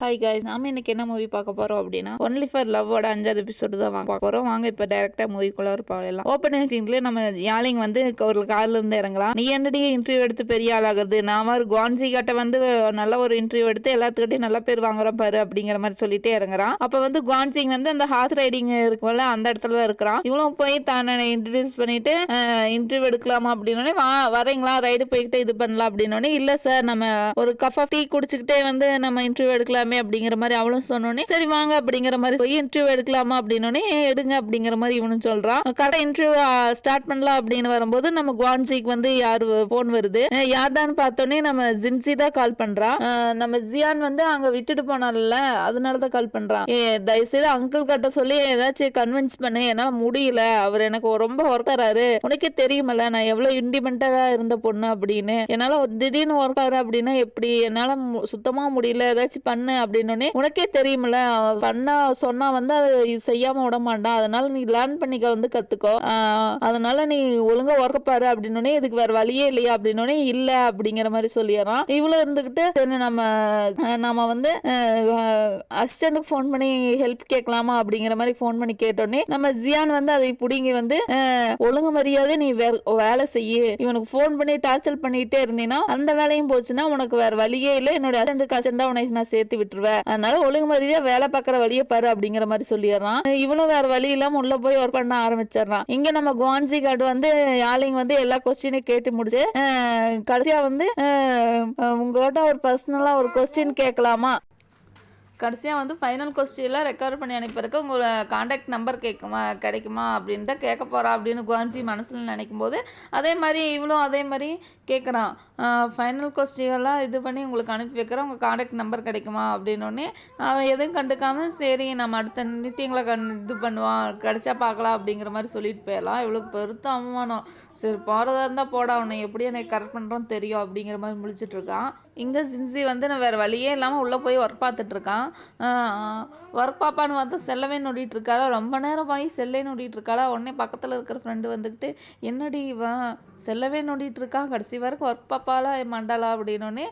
Hi guys நாம இன்னைக்கு என்ன மூவி பார்க்க போறோம் அப்படின்னா ஒன்லி ஃபார் லவ்வோட அஞ்சாவது எபிசோடு தான் வாங்க பார்க்க போறோம். வாங்க இப்போ டேரக்டா மூவிக்குள்ள ஒரு பார்க்கலாம் ஓப்பனிங் சீன்ல நம்ம யாழிங் வந்து ஒரு கார்ல இருந்து இறங்கலாம். நீ என்னடி இன்டர்வியூ எடுத்து பெரிய ஆளாகிறது நான் மாதிரி குவான்சி கிட்ட வந்து நல்ல ஒரு இன்டர்வியூ எடுத்து எல்லாத்துக்கிட்டையும் நல்ல பேர் வாங்குறோம் பாரு அப்படிங்கிற மாதிரி சொல்லிட்டே இறங்குறான். அப்ப வந்து குவான்சிங் வந்து அந்த ஹார்ஸ் ரைடிங் இருக்கும்ல அந்த இடத்துல இருக்கிறான். இவளும் போய் தன்னை இன்ட்ரடியூஸ் பண்ணிட்டு இன்டர்வியூ எடுக்கலாமா அப்படின்னோடனே வா வரீங்களா? ரைடு போய்கிட்டு இது பண்ணலாம் அப்படின்னோடனே இல்ல சார் நம்ம ஒரு கஃப் ஆஃப் டீ குடிச்சுக்கிட்டே வந்து நம்ம இன்டர்வியூ எடுக்கலாமே அப்படிங்கிற மாதிரி அவளும் சொன்னோடனே சரி வாங்க அப்படிங்கிற மாதிரி போய் இன்டர்வியூ எடுக்கலாமா அப்படின்னோடனே எடுங்க அப்படிங்கிற மாதிரி இவனும் சொல்றான். கடை இன்டர்வியூ ஸ்டார்ட் பண்ணலாம் அப்படின்னு வரும்போது நம்ம குவான்சிக்கு வந்து யார் ஃபோன் வருது. அஹ் யார்தான்னு பார்த்தோன்னே நம்ம ஜின்சி தான் கால் பண்றான். நம்ம ஜியான் வந்து அங்க விட்டுட்டு போனால அதனால தான் கால் பண்றான். ஏ தயவுசெய்து அங்கிள் கிட்ட சொல்லி ஏதாச்சும் கன்வின்ஸ் பண்ணு என்னால முடியல. அவர் எனக்கு ரொம்ப ஒர்க்கராரு உனக்கே தெரியுமல்ல நான் எவ்வளவு இண்டிபெண்டா இருந்த பொண்ணு அப்படின்னு. என்னால திடீர்னு ஒர்க் ஆகுற அப்படின்னா எப்படி? என்னால சுத்தமா முடியல. ஏதாச்சும் பண்ணு அப்படின்னே உனக்கே தெரியுமில்ல அவன் பண்ணா சொன்னா வந்து அதை செய்யாம விட மாட்டான். அதனால நீ லேர்ன் பண்ணிக்க வந்து கத்துக்கோ. அதனால நீ ஒழுங்கா ஒர்க்க பாரு அப்படின்னோடனே இதுக்கு வேற வழியே இல்லையா? அப்படின்னே இல்ல அப்படிங்கிற மாதிரி சொல்லிடுறான். இவ்வளவு இருந்துகிட்டு சரி நம்ம நம்ம வந்து அசிஸ்டன்ட்டுக்கு ஃபோன் பண்ணி ஹெல்ப் கேட்கலாமா? அப்படிங்கிற மாதிரி ஃபோன் பண்ணி கேட்டோடனே நம்ம ஜியான் வந்து அதை பிடிங்கி வந்து ஒழுங்கு மரியாதை நீ வேலை செய்யு. இவனுக்கு ஃபோன் பண்ணி டார்ச்சர் பண்ணிட்டே இருந்தீங்கன்னா அந்த வேலையும் போச்சுன்னா உனக்கு வேற வழியே இல்லை. என்னோட அசிஸ்டன்ட் அசிஸ்டண்டா உன்னை நான் சேர்த்து விட்டுருவேன். அதனால ஒழுங்கு மாதிரியா வேலை பார்க்குற வழியை பாரு அப்படிங்கிற மாதிரி சொல்லிடுறான். இவனும் வேற வழி இல்லாம உள்ள போய் ஒர்க் பண்ண ஆரம்பிச்சிடுறான். இங்க நம்ம குவான்சி கார்டு வந்து யாழிங் வந்து எல்லா கொஸ்டினையும் கேட்டு முடிச்சு கடைசியா வந்து உங்ககிட்ட ஒரு பர்சனலா ஒரு கொஸ்டின் கேட்கலாமா? கடைசியாக வந்து ஃபைனல் கொஸ்டின்லாம் ரெக்கவர் பண்ணி அனுப்பியிருக்கு உங்களோட காண்டாக்ட் நம்பர் கேட்குமா கிடைக்குமா அப்படின்னு தான் கேட்க போகிறா அப்படின்னு குவான்ஜி மனசில் நினைக்கும் போது அதே மாதிரி இவளும் அதே மாதிரி கேட்குறான் ஃபைனல் கொஸ்டின்லாம் இது பண்ணி உங்களுக்கு அனுப்பி வைக்கிறேன். உங்கள் காண்டாக்ட் நம்பர் கிடைக்குமா அப்படின்னோடனே அவன் எதுவும் கண்டுக்காமல் சரி நம்ம அடுத்த நித்தியங்களை கண் இது பண்ணுவான் கிடைச்சா பார்க்கலாம் அப்படிங்கிற மாதிரி சொல்லிட்டு போயிடலாம். இவளுக்கு பெருத்த அவமானம். சரி போகிறதா இருந்தால் போடா உன்னை எப்படி எனக்கு கரெக்ட் பண்ணுறோன்னு தெரியும் அப்படிங்கிற மாதிரி முழிச்சிட்டு இருக்கான். இங்கே சின்சி வந்து நான் வேறு வழியே இல்லாமல் உள்ளே போய் ஒர்க் பார்த்துட்ருக்கான் ஒர்க் பாப்பான்னு பார்த்தா செல்லவே நோண்டிட்டு ரொம்ப நேரம் ஆகி செல்லே நோண்டிட்டு உடனே பக்கத்தில் இருக்கிற ஃப்ரெண்டு வந்துக்கிட்டு என்னடி இவன்? செல்லவே நோண்டிட்டு கடைசி வரைக்கும் ஒர்க் பாப்பாலா மண்டாளா அப்படின்னோடனே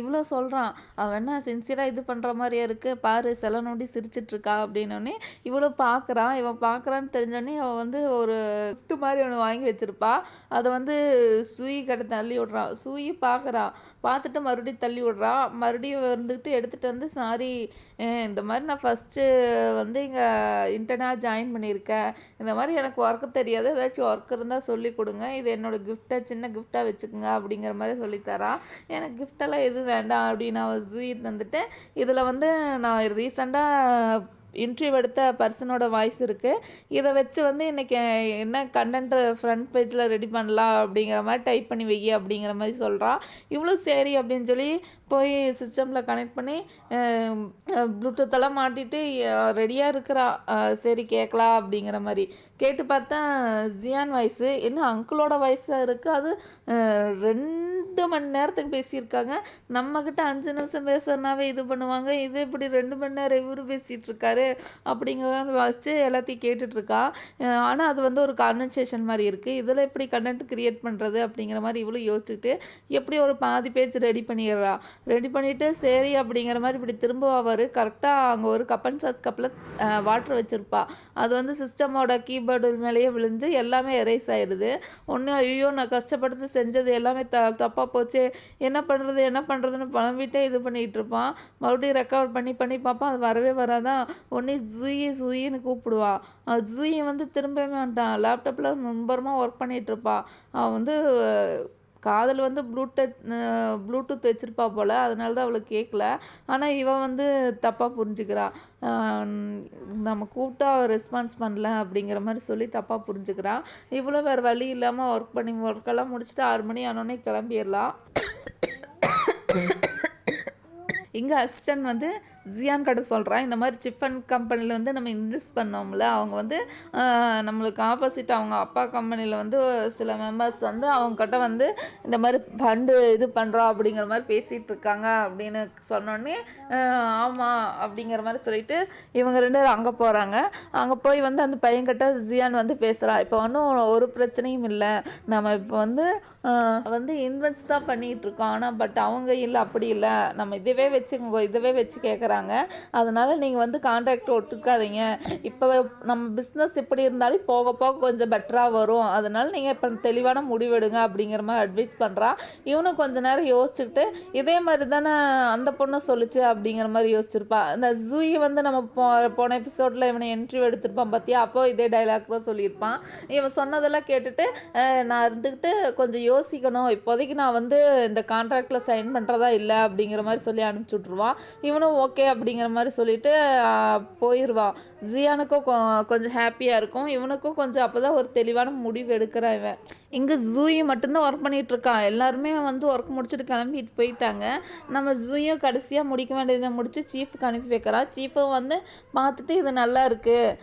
இவ்வளோ சொல்கிறான் அவன் என்ன சின்சியராக இது பண்ணுற மாதிரியே இருக்குது பாரு செல்ல நோண்டி சிரிச்சிட்டு இருக்கா? அப்படின்னோடனே இவ்வளோ பார்க்குறான் இவன் பார்க்குறான்னு தெரிஞ்சோடனே அவன் வந்து ஒரு கிஃப்ட் மாதிரி ஒன்று வாங்கி வச்சுருப்பா. அதை வந்து சூயி கடை தள்ளி விட்றான். சூயி பார்க்குறா பார்த்துட்டு மறுபடியும் தள்ளி விட்றா. மறுபடியும் வந்துக்கிட்டு எடுத்துகிட்டு வந்து சாரி இந்த மாதிரி நான் ஃபஸ்ட்டு வந்து இங்கே இன்டர்னாக ஜாயின் பண்ணியிருக்கேன். இந்த மாதிரி எனக்கு ஒர்க்கு தெரியாது. ஏதாச்சும் ஒர்க் இருந்தால் சொல்லி கொடுங்க. இது என்னோடய கிஃப்ட்டை சின்ன கிஃப்டாக வச்சுக்கோங்க அப்படிங்கிற மாதிரி சொல்லித்தரான் எனக்கு கிஃப்டெல்லாம் எதுவும் வேண்டாம் அப்படின்னு அவன் ஜூயி தந்துட்டு இதில் வந்து நான் ரீசெண்டாக இன்டர்வியூ எடுத்த பர்சனோட வாய்ஸ் இருக்குது இதை வச்சு வந்து இன்றைக்கி என்ன கண்டென்ட் ஃப்ரண்ட் பேஜில் ரெடி பண்ணலாம் அப்படிங்கிற மாதிரி டைப் பண்ணி வை அப்படிங்கிற மாதிரி சொல்கிறான் இவ்வளோ சரி அப்படின்னு சொல்லி போய் சிஸ்டமில் கனெக்ட் பண்ணி ப்ளூடூத் எல்லாம் மாட்டிட்டு ரெடியாக இருக்கிறா. சரி கேட்கலாம் அப்படிங்கிற மாதிரி. கேட்டு பார்த்தா ஜியான் வாய்ஸு என்ன அங்கிளோட வாய்ஸாக இருக்குது அது ரெண்டு மணி நேரத்துக்கு பேசியிருக்காங்க. நம்மக்கிட்ட அஞ்சு நிமிஷம் பேசுறதுனாவே இது பண்ணுவாங்க. இது இப்படி ரெண்டு மணி நேரம் இவரு பேசிகிட்டு இருக்காரு. அப்படிங்கிற வச்சு எல்லாத்தையும் கேட்டுட்ருக்கா. ஆனால் அது வந்து ஒரு கான்வர்சேஷன் மாதிரி இருக்குது இதில் எப்படி கண்டென்ட் கிரியேட் பண்ணுறது அப்படிங்கிற மாதிரி இவ்வளோ யோசிச்சுட்டு எப்படி ஒரு பாதி பேஜ் ரெடி பண்ணிடுறா? ரெடி பண்ணிவிட்டு சரி அப்படிங்கிற மாதிரி இப்படி திரும்ப அவர் கரெக்டாக அங்கே ஒரு கப்பன் சாஸ் கப்பில் வாட்டர் வச்சுருப்பா. அது வந்து சிஸ்டமோட கீபோர்டு மேலேயே விழுந்து எல்லாமே எரேஸ் ஆயிடுது. ஒன்று ஐயோ நான் கஷ்டப்பட்டு செஞ்சது எல்லாமே த தப்பாக போச்சு. என்ன பண்ணுறது என்ன பண்ணுறதுன்னு பழம்பிட்டே இது பண்ணிகிட்டு இருப்பான். மறுபடியும் ரெக்கவர் பண்ணி பண்ணி பார்ப்பான் அது வரவே வராதான் உடனே ஜூயி ஜூயின்னு கூப்பிடுவா. அஹ் ஜூயி வந்து திரும்பவே மாட்டான். லேப்டாப்பில் மும்பரமாக ஒர்க் பண்ணிகிட்டு இருப்பா அவன் வந்து காதில் வந்து ப்ளூடூத் ப்ளூடூத் வச்சுருப்பா போல். அதனால தான் அவளுக்கு கேட்கல ஆனால் இவன் வந்து தப்பாக புரிஞ்சுக்கிறா. நம்ம கூப்பிட்டா அவள் ரெஸ்பான்ஸ் பண்ணல அப்படிங்கிற மாதிரி சொல்லி தப்பாக புரிஞ்சுக்கிறா. இவ்வளோ வேறு வழி இல்லாமல் ஒர்க் பண்ணி ஒர்க்கெல்லாம் முடிச்சுட்டு ஆறு மணி ஆனோடனே கிளம்பிடலாம். இங்கே அசிஸ்டன்ட் வந்து ஜியான் கடை சொல்கிறான் இந்த மாதிரி சிஃபன் கம்பெனியில் வந்து நம்ம இன்வெஸ்ட் பண்ணோம்ல அவங்க வந்து நம்மளுக்கு ஆப்போசிட் அவங்க அப்பா கம்பெனியில் வந்து சில மெம்பர்ஸ் வந்து அவங்க கிட்ட வந்து இந்த மாதிரி ஃபண்டு இது பண்ணுறோம் அப்படிங்கிற மாதிரி பேசிகிட்டு இருக்காங்க அப்படின்னு சொன்னோடனே ஆமாம் அப்படிங்கிற மாதிரி சொல்லிட்டு இவங்க ரெண்டு பேரும் அங்கே போகிறாங்க அங்கே போய் வந்து அந்த பையன்கிட்ட ஜியான் வந்து பேசுகிறான் இப்போ ஒன்றும் ஒரு பிரச்சனையும் இல்லை. நம்ம இப்போ வந்து வந்து இன்வெஸ்ட் தான் பண்ணிகிட்டு இருக்கோம். ஆனால் பட் அவங்க இல்லை அப்படி இல்லை. நம்ம இதுவே வச்சு இதுவே வச்சு கேட்குறாங்க அதனால் நீங்கள் வந்து கான்ட்ராக்ட் ஒட்டுக்காதீங்க இப்போ நம்ம பிஸ்னஸ் இப்படி இருந்தாலும் போக போக கொஞ்சம் பெட்டராக வரும். அதனால் நீங்கள் இப்போ தெளிவான முடிவெடுங்க அப்படிங்கிற மாதிரி அட்வைஸ் பண்ணுறான் இவனும் கொஞ்ச நேரம் யோசிச்சுக்கிட்டு இதே மாதிரி தானே அந்த பொண்ணு சொல்லுச்சு அப்படிங்கிற மாதிரி யோசிச்சிருப்பா. இந்த ஜூயி வந்து நம்ம போ போன எபிசோடில் இவனை இன்டர்வியூ எடுத்திருப்பான் பார்த்தியா அப்போ இதே டைலாக் தான் சொல்லியிருப்பான். இவன் சொன்னதெல்லாம் கேட்டுட்டு நான் இருந்துக்கிட்டு கொஞ்சம் யோசிக்கணும். இப்போதைக்கு நான் வந்து இந்த கான்ட்ராக்டில் சைன் பண்ணுறதா இல்லை? அப்படிங்கிற மாதிரி சொல்லி அனுப்பிச்சி விட்ருவான் இவனும் ஓகே அப்படிங்கிற மாதிரி சொல்லிட்டு போயிடுவான் ஜியானுக்கும் கொ- கொஞ்சம் ஹாப்பியாக இருக்கும். இவனுக்கும் கொஞ்சம் அப்போ தான் ஒரு தெளிவான முடிவு எடுக்கிறான் இவன். இங்கே ஜூயி மட்டும்தான் ஒர்க் பண்ணிகிட்ருக்கான் எல்லாருமே வந்து ஒர்க் முடிச்சுட்டு கிளம்பிட்டு போயிட்டாங்க. நம்ம ஜூயும் கடைசியாக முடிக்க வேண்டியதை முடித்து சீஃபுக்கு அனுப்பி வைக்கிறான். சீஃபும் வந்து பார்த்துட்டு இது நல்லா இருக்குது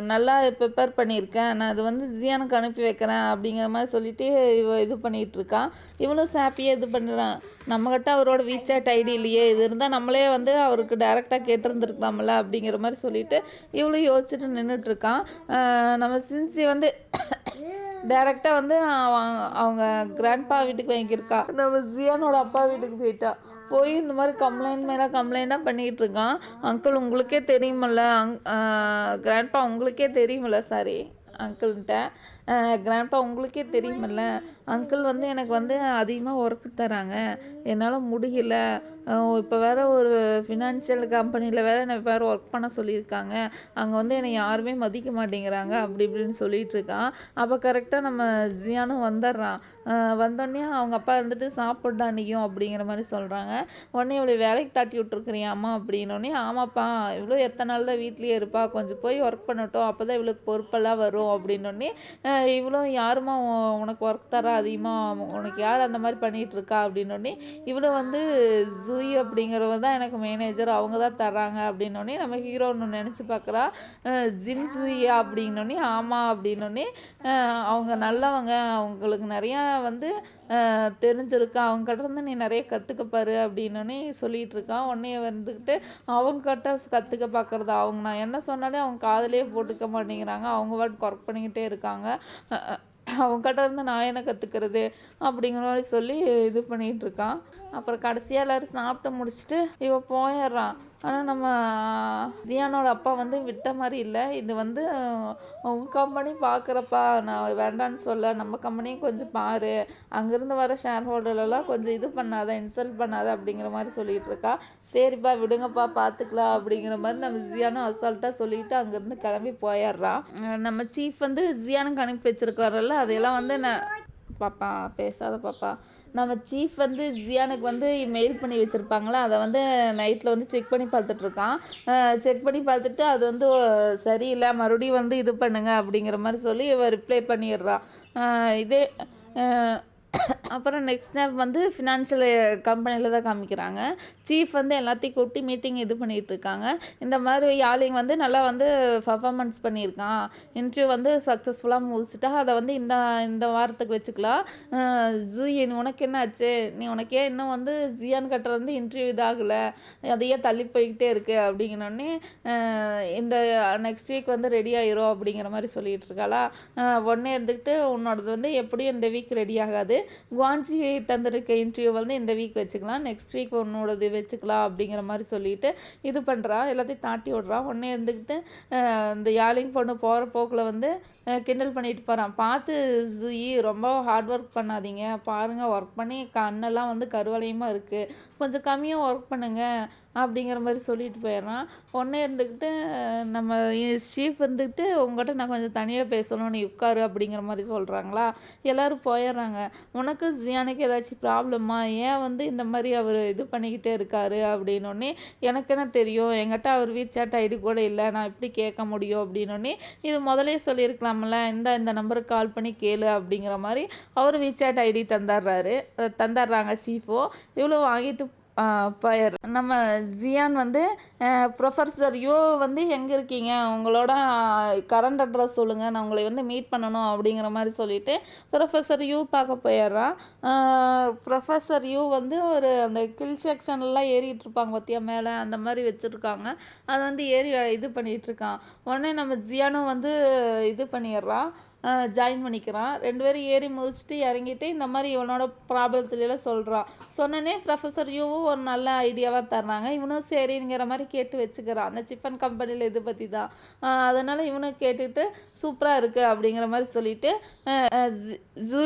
நல்லா ப்ரிப்பேர் பண்ணியிருக்கேன். நான் இது வந்து ஜியானுக்கு அனுப்பி வைக்கிறேன். அப்படிங்கிற மாதிரி சொல்லிட்டு இவ இது பண்ணிகிட்டு இருக்கான் இவளும் ஹாப்பியாக இது பண்ணுறான் நம்மக்கிட்ட அவரோட வீச்சாட் ஐடி இல்லையே. இது இருந்தால் நம்மளே வந்து அவருக்கு டைரெக்டாக கேட்டிருந்துருக்கலாம்ல அப்படிங்கிற மாதிரி சொல்லி சொல்லிட்டு இவளும் யோசிச்சுட்டு நின்றுட்டு இருக்கான் நம்ம சின்சி வந்து டேரெக்டாக வந்து அவங்க கிராண்ட்பா வீட்டுக்கு வாங்கியிருக்கா. நம்ம ஜியானோட அப்பா வீட்டுக்கு போயிட்டா. போய் இந்த மாதிரி கம்ப்ளைண்ட் மேலே கம்ப்ளைண்ட்டாக பண்ணிகிட்டு இருக்கான் அங்கிள் உங்களுக்கே தெரியுமில்ல. அங் கிராண்ட்பா உங்களுக்கே தெரியுமில்ல சாரி அங்கிள்கிட்ட கிராண்ட்பா உங்களுக்கே தெரியுமில்ல. அங்கிள் வந்து எனக்கு வந்து அதிகமாக ஒர்க்கு தராங்க. என்னால் முடியல. இப்போ வேறு ஒரு ஃபினான்ஷியல் கம்பெனியில் வேற என்னை வேறு ஒர்க் பண்ண சொல்லியிருக்காங்க. அங்கே வந்து என்னை யாருமே மதிக்க மாட்டேங்கிறாங்க. அப்படி இப்படின்னு சொல்லிகிட்ருக்கான் இருக்கான். அப்போ கரெக்டாக நம்ம ஜியானும் வந்துடுறான். வந்தோடனே அவங்க அப்பா இருந்துட்டு சாப்பிட்டா நீயும் அப்படிங்கிற மாதிரி சொல்கிறாங்க உடனே இவளை வேலைக்கு தாட்டி விட்ருக்குறியாம்மா அப்படின்னோடனே ஆமாப்பா இவ்வளோ எத்தனை நாள் தான் வீட்லேயே இருப்பா. கொஞ்சம் போய் ஒர்க் பண்ணட்டும். அப்போ தான் இவளுக்கு பொறுப்பெல்லாம் வரும் அப்படின்னோடனே இவளும் யாருமா உனக்கு ஒர்க் தரா அதிகமாக உனக்கு யார் அந்த மாதிரி பண்ணிகிட்ருக்கா? இருக்கா அப்படின்னோடனே இவளும் வந்து ஜூயி அப்படிங்கிறவ தான் எனக்கு மேனேஜர் அவங்க தான் தர்றாங்க அப்படின்னோடனே நம்ம ஹீரோ ஒன்று நினச்சி பார்க்குறா ஜின் ஜூயா அப்படின்னோடனே ஆமாம் அப்படின்னோடனே அவங்க நல்லவங்க. அவங்களுக்கு நிறையா வந்து தெரிஞ்சிருக்கா அவங்ககிட்டருந்து இருந்து நீ நிறைய கற்றுக்க பாரு அப்படின்னோடனே சொல்லிகிட்டு இருக்கான் உடனே வந்துக்கிட்டு அவங்கக்கிட்ட கற்றுக்க பார்க்குறது அவங்க. நான் என்ன சொன்னாலே அவங்க காதுலயே போட்டுக்க மாட்டேங்கிறாங்க. அவங்க வாட்டுக்கு ஒர்க் பண்ணிக்கிட்டே இருக்காங்க. அவங்ககிட்ட இருந்து நான் என்ன கற்றுக்கிறது அப்படிங்கிற மாதிரி சொல்லி இது பண்ணிகிட்ருக்கான் அப்புறம் கடைசியாக எல்லாரும் சாப்பிட்டு முடிச்சுட்டு இவன் போயிடுறான். ஆனால் நம்ம ஜியானோட அப்பா வந்து விட்ட மாதிரி இல்லை. இது வந்து உங்கள் கம்பெனி பார்க்குறப்பா நான் வேண்டான்னு சொல்ல நம்ம கம்பெனியும் கொஞ்சம் பாரு. அங்கேருந்து வர ஷேர் ஹோல்டர்லாம் கொஞ்சம் இது பண்ணாத இன்சல்ட் பண்ணாத அப்படிங்கிற மாதிரி சொல்லிகிட்டு இருக்கா. சரிப்பா விடுங்கப்பா பார்த்துக்கலாம் அப்படிங்கிற மாதிரி நம்ம ஜியானும் அசால்ட்டாக சொல்லிட்டு அங்கேருந்து கிளம்பி போயிடுறான் நம்ம சீஃப் வந்து ஜியானுக்கு அனுப்பி வச்சிருக்காருல்ல அதையெல்லாம் வந்து நான் பாப்பா பேசாத பாப்பா. நம்ம சீஃப் வந்து ஜியானுக்கு வந்து மெயில் பண்ணி வச்சுருப்பாங்களா? அதை வந்து நைட்டில் வந்து செக் பண்ணி பார்த்துட்ருக்கான். செக் பண்ணி பார்த்துட்டு அது வந்து சரியில்லை மறுபடியும் வந்து இது பண்ணுங்க அப்படிங்கிற மாதிரி சொல்லி இவன் ரிப்ளை பண்ணிடுறான். இதே அப்புறம் நெக்ஸ்ட் நாள் வந்து ஃபினான்ஷியல் கம்பெனியில் தான் காமிக்கிறாங்க. சீஃப் வந்து எல்லாத்தையும் கூட்டி மீட்டிங் இது பண்ணிகிட்ருக்காங்க இந்த மாதிரி யாழிங் வந்து நல்லா வந்து பர்ஃபார்மன்ஸ் பண்ணியிருக்கான். இன்டர்வியூ வந்து சக்ஸஸ்ஃபுல்லாக முடிச்சுட்டா அதை வந்து இந்த இந்த வாரத்துக்கு வச்சுக்கலாம். அஹ் ஜூயின் உனக்கு என்ன ஆச்சு நீ உனக்கே இன்னும் வந்து ஜியான் கட்டுற வந்து இன்டர்வியூ இதாகலை. அதையே தள்ளி போய்கிட்டே இருக்கு அப்படிங்கிறோடனே இந்த நெக்ஸ்ட் வீக் வந்து ரெடி ஆயிரும் அப்படிங்கிற மாதிரி சொல்லிகிட்ருக்காளா இருக்காளா. உடனே இருந்துக்கிட்டு உன்னோடது வந்து எப்படியும் இந்த வீக் ரெடி ஆகாது. குவான்ஜி தந்திருக்க இன்டர்வியூ வந்து இந்த வீக் வச்சுக்கலாம். நெக்ஸ்ட் வீக் உன்னோடது வச்சுக்கலாம் அப்படிங்கிற மாதிரி சொல்லிட்டு இது பண்ணுறா எல்லாத்தையும் தாட்டி விட்றா. உடனே இருந்துக்கிட்டு இந்த யாழிங் பொண்ணு போகிற போக்கில் வந்து கிண்டல் பண்ணிட்டு போகிறான் பார்த்து ஜூயி ரொம்ப ஹார்ட் ஒர்க் பண்ணாதீங்க. பாருங்கள் ஒர்க் பண்ணி கண்ணெல்லாம் வந்து கருவளையமாக இருக்குது கொஞ்சம் கம்மியாக ஒர்க் பண்ணுங்கள் அப்படிங்கிற மாதிரி சொல்லிட்டு போயிடுறான். ஒன்றே இருந்துக்கிட்டு நம்ம சீஃப் இருந்துக்கிட்டு உங்கள்கிட்ட நான் கொஞ்சம் தனியாக பேசணும் நீ உட்காரு அப்படிங்கிற மாதிரி சொல்கிறாங்களா எல்லோரும் போயிடுறாங்க. உனக்கு ஜியானுக்கு ஏதாச்சும் ப்ராப்ளமா ஏன் வந்து இந்த மாதிரி அவர் இது பண்ணிக்கிட்டே இருக்காரு? அப்படின்னோடனே எனக்கு என்ன தெரியும்? எங்கிட்ட அவர் வீட் சேட் ஐடி கூட இல்லை. நான் எப்படி கேட்க முடியும்? அப்படின்னோடனே இது முதலே சொல்லியிருக்கலாம்ல இந்த இந்த நம்பருக்கு கால் பண்ணி கேளு அப்படிங்கிற மாதிரி அவர் வீச்சாட் ஐடி தந்துடுறாரு தந்துடுறாங்க சீஃபோ. இவ்வளோ வாங்கிட்டு பயர். நம்ம ஜியான் வந்து ப்ரொஃபஸர் யோ வந்து எங்கே இருக்கீங்க? உங்களோட கரண்ட் அட்ரஸ் சொல்லுங்கள் நான் உங்களை வந்து மீட் பண்ணணும் அப்படிங்கிற மாதிரி சொல்லிட்டு ப்ரொஃபஸர் யூ பார்க்க போயிடுறான் ப்ரொஃபஸர் யூ வந்து ஒரு அந்த கில் செக்ஷன்லாம் ஏறிட்டு இருப்பாங்க பார்த்தியா மேலே அந்த மாதிரி வச்சுருக்காங்க. அதை வந்து ஏறி இது பண்ணிகிட்டு இருக்கான். உடனே நம்ம ஜியானும் வந்து இது பண்ணிடுறான் ஜாயின் பண்ணிக்கிறான். ரெண்டு பேரும் ஏறி முடிச்சுட்டு இறங்கிட்டு இந்த மாதிரி இவனோட ப்ராப்ளத்துலாம் சொல்கிறான் சொன்னோன்னே ப்ரொஃபஸர் யூவும் ஒரு நல்ல ஐடியாவாக தர்றாங்க. இவனும் சரிங்கிற மாதிரி கேட்டு வச்சுக்கிறான். அந்த சிஃபன் கம்பெனியில் இது பற்றி தான் அதனால் இவனும் கேட்டுட்டு சூப்பராக இருக்குது அப்படிங்கிற மாதிரி சொல்லிட்டு ஜூ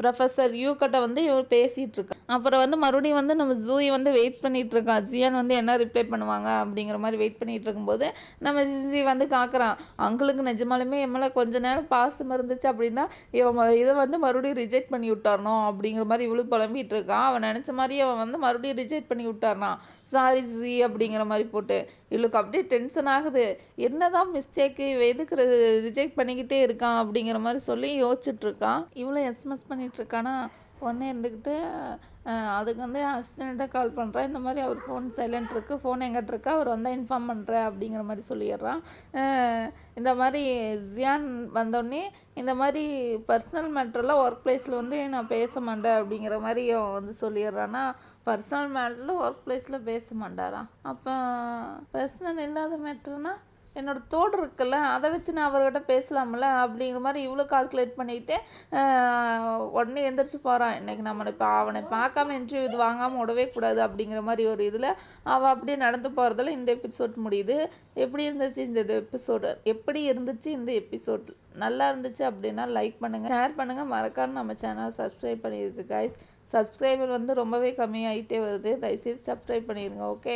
ப்ரொஃபஸர் யூ கிட்ட வந்து இவன் பேசிகிட்டு இருக்கான் அப்புறம் வந்து மறுபடியும் வந்து நம்ம ஜூய் வந்து வெயிட் பண்ணிகிட்டு இருக்கான். ஜியான் வந்து என்ன ரிப்ளை பண்ணுவாங்க அப்படிங்கிற மாதிரி வெயிட் பண்ணிகிட்டு இருக்கும்போது நம்ம ஜி வந்து காக்குறான். அவங்களுக்கு நிஜமாலுமே என் மேலே கொஞ்ச நேரம் பா காசு இருந்துச்சு அப்படின்னா இவன் இதை வந்து மறுபடியும் ரிஜெக்ட் பண்ணி விட்டாரணும் அப்படிங்கிற மாதிரி இவ்வளோ புலம்பிட்டு இருக்கான் அவன் நினச்ச மாதிரி அவன் வந்து மறுபடியும் ரிஜெக்ட் பண்ணி விட்டார்னா சாரி ஜி அப்படிங்கிற மாதிரி போட்டு இவளுக்கு அப்படியே டென்ஷன் ஆகுது. என்னதான் மிஸ்டேக்கு இவன் எதுக்கு ரிஜெக்ட் பண்ணிக்கிட்டே இருக்கான் அப்படிங்கிற மாதிரி சொல்லி யோசிச்சுட்டு இருக்கான் இவ்வளோ எஸ்எம்எஸ் பண்ணிட்டு இருக்கானா? உடனே இருந்துக்கிட்டு அதுக்கு வந்து அசிஸ்டண்ட்டை கால் பண்ணுறேன் இந்த மாதிரி அவர் ஃபோன் சைலண்ட் இருக்குது ஃபோன் எங்கிட்ட இருக்கா? அவர் வந்தால் இன்ஃபார்ம் பண்ணுறேன் அப்படிங்கிற மாதிரி சொல்லிடுறான். இந்த மாதிரி ஜியான் வந்தோடனே இந்த மாதிரி பர்சனல் மேட்டரில் ஒர்க் பிளேஸில் வந்து நான் பேச மாட்டேன் அப்படிங்கிற மாதிரி வந்து சொல்லிடுறான்னா பர்சனல் மேட்டரில் ஒர்க் பிளேஸில் பேச மாட்டாராம் அப்போ பர்சனல் இல்லாத மேட்ருனா என்னோட தோடு இருக்குல்ல அதை வச்சு நான் அவர்கிட்ட பேசலாம்ல அப்படிங்கிற மாதிரி இவ்வளோ கால்குலேட் பண்ணிட்டு உடனே எந்திரிச்சு போகிறான் இன்றைக்கி நம்ம இப்போ அவனை பார்க்காம இன்டர்வியூ இது வாங்காமல் விடவே கூடாது அப்படிங்கிற மாதிரி ஒரு இதில் அவள் அப்படியே நடந்து போகிறதுல இந்த எபிசோட் முடியுது. எப்படி இருந்துச்சு இந்த எபிசோடு எப்படி இருந்துச்சு இந்த எபிசோட் நல்லா இருந்துச்சு அப்படின்னா லைக் பண்ணுங்கள் ஷேர் பண்ணுங்கள் மறக்காமல் நம்ம சேனல் சப்ஸ்கிரைப் பண்ணியிருக்கு கைஸ் சப்ஸ்கிரைபர் வந்து ரொம்பவே கம்மியாகிட்டே வருது. தயவுசெய்து சப்ஸ்கிரைப் பண்ணிடுங்க ஓகே